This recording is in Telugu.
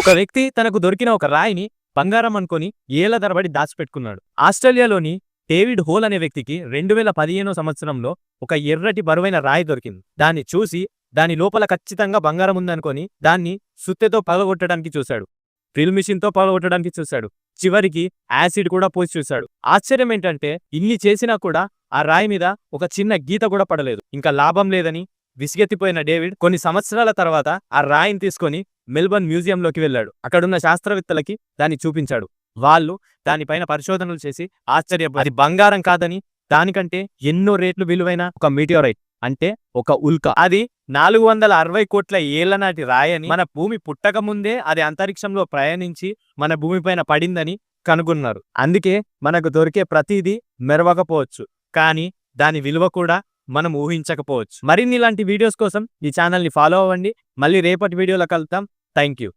ఒక వ్యక్తి తనకు దొరికిన ఒక రాయిని బంగారం అనుకొని ఏళ్ళ తరబడి దాచిపెట్టుకున్నాడు. ఆస్ట్రేలియాలోని డేవిడ్ హోల్ అనే వ్యక్తికి రెండు వేల పదిహేనో సంవత్సరంలో ఒక ఎర్రటి బరువైన రాయి దొరికింది. దాన్ని చూసి దాని లోపల ఖచ్చితంగా బంగారం ఉందనుకొని దాన్ని సుత్తెతో పగలగొట్టడానికి చూశాడు. డ్రిల్ మిషిన్తో పగలగొట్టడానికి చూశాడు. చివరికి యాసిడ్ కూడా పోసి చూశాడు. ఆశ్చర్యం ఏంటంటే ఇన్ని చేసినా కూడా ఆ రాయి మీద ఒక చిన్న గీత కూడా పడలేదు. ఇంకా లాభం లేదని విసిగెత్తిపోయిన డేవిడ్ కొన్ని సంవత్సరాల తర్వాత ఆ రాయిని తీసుకొని మెల్బర్న్ మ్యూజియంలోకి వెళ్ళాడు. అక్కడున్న శాస్త్రవేత్తలకి దాన్ని చూపించాడు. వాళ్ళు దానిపైన పరిశోధనలు చేసి ఆశ్చర్య అది బంగారం కాదని దానికంటే ఎన్నో రేట్లు విలువైన ఒక మీటియోరైట్ అంటే ఒక ఉల్క. అది నాలుగు వందల అరవై కోట్ల ఏళ్ళ నాటి రాయని మన భూమి పుట్టక ముందే అది అంతరిక్షంలో ప్రయాణించి మన భూమిపైన పడిందని కనుగొన్నారు. అందుకే మనకు దొరికే ప్రతిదీ మెరవకపోవచ్చు. కానీ దాని విలువ కూడా మనం ఊహించకపోవచ్చు. మరిన్ని ఇలాంటి వీడియోస్ కోసం ఈ ఛానల్ని ఫాలో అవ్వండి. మళ్ళీ రేపటి వీడియోలో కలుద్దాం. Thank you